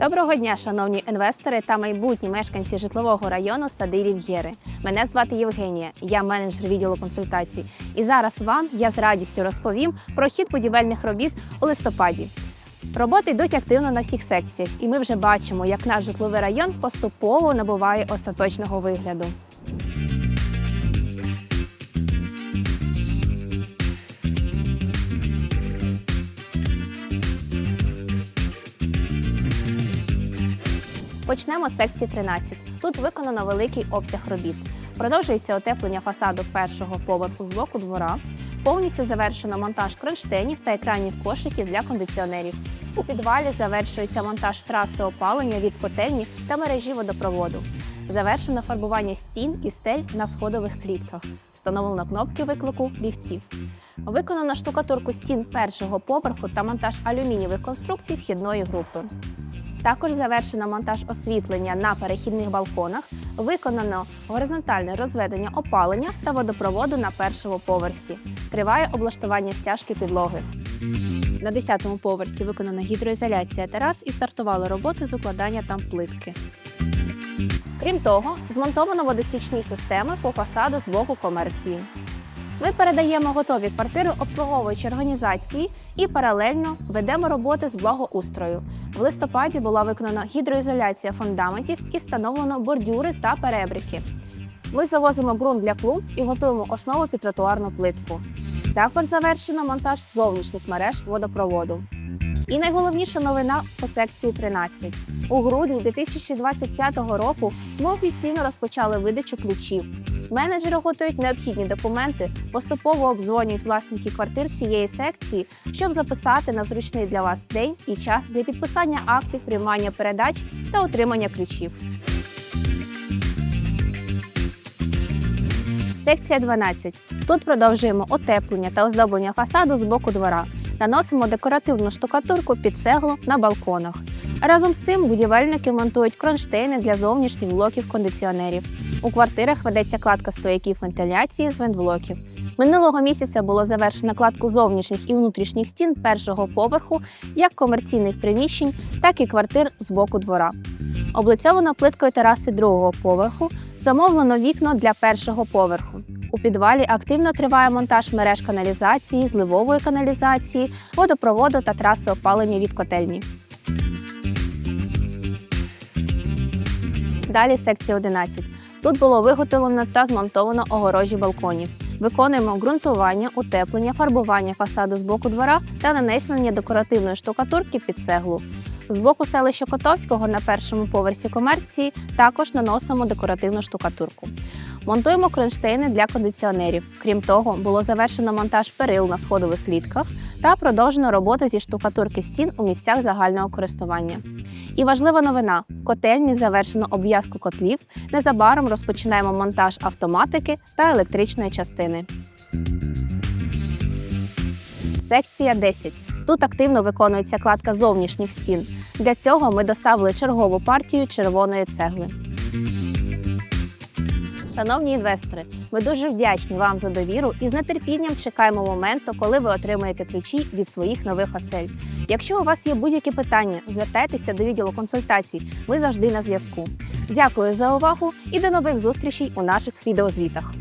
Доброго дня, шановні інвестори та майбутні мешканці житлового району Сади Рів'єри. Мене звати Євгенія, я менеджер відділу консультацій. І зараз вам я з радістю розповім про хід будівельних робіт у листопаді. Роботи йдуть активно на всіх секціях, і ми вже бачимо, як наш житловий район поступово набуває остаточного вигляду. Почнемо з секції 13. Тут виконано великий обсяг робіт. Продовжується утеплення фасаду першого поверху з боку двора. Повністю завершено монтаж кронштейнів та екранів кошиків для кондиціонерів. У підвалі завершується монтаж траси опалення від котельні та мережі водопроводу. Завершено фарбування стін і стель на сходових клітках. Встановлено кнопки виклику ліфтів. Виконано штукатурку стін першого поверху та монтаж алюмінієвих конструкцій вхідної групи. Також завершено монтаж освітлення на перехідних балконах, виконано горизонтальне розведення опалення та водопроводу на першому поверсі. Триває облаштування стяжки підлоги. На 10-му поверсі виконана гідроізоляція терас і стартували роботи з укладання там плитки. Крім того, змонтовано водосічні системи по фасаду з боку комерції. Ми передаємо готові квартири обслуговуючій організації і паралельно ведемо роботи з благоустрою. В листопаді була виконана гідроізоляція фундаментів і встановлено бордюри та перебріки. Ми завозимо ґрунт для клумб і готуємо основу під тротуарну плитку. Також завершено монтаж зовнішніх мереж водопроводу. І найголовніша новина по секції 13. У грудні 2025 року ми офіційно розпочали видачу ключів. Менеджери готують необхідні документи, поступово обдзвонюють власників квартир цієї секції, щоб записати на зручний для вас день і час для підписання актів приймання передач та отримання ключів. Секція 12. Тут продовжуємо утеплення та оздоблення фасаду з боку двора. Наносимо декоративну штукатурку під цеглу на балконах. Разом з цим будівельники монтують кронштейни для зовнішніх блоків кондиціонерів. У квартирах ведеться кладка стояків вентиляції з вентблоків. Минулого місяця було завершено кладку зовнішніх і внутрішніх стін першого поверху, як комерційних приміщень, так і квартир з боку двора. Облицьовано плиткою тераси другого поверху, замовлено вікно для першого поверху. У підвалі активно триває монтаж мереж каналізації, зливової каналізації, водопроводу та траси опалення від котельні. Далі секція 11. Тут було виготовлено та змонтовано огорожі балконів. Виконуємо ґрунтування, утеплення, фарбування фасаду з боку двора та нанесення декоративної штукатурки під цеглу. З боку селища Котовського на першому поверсі комерції також наносимо декоративну штукатурку. Монтуємо кронштейни для кондиціонерів. Крім того, було завершено монтаж перил на сходових клітках та продовжено робота зі штукатурки стін у місцях загального користування. І важлива новина: котельні завершено обв'язку котлів. Незабаром розпочинаємо монтаж автоматики та електричної частини. Секція 10. Тут активно виконується кладка зовнішніх стін. Для цього ми доставили чергову партію червоної цегли. Шановні інвестори, ми дуже вдячні вам за довіру і з нетерпінням чекаємо моменту, коли ви отримаєте ключі від своїх нових осель. Якщо у вас є будь-які питання, звертайтеся до відділу консультацій. Ми завжди на зв'язку. Дякую за увагу і до нових зустрічей у наших відеозвітах.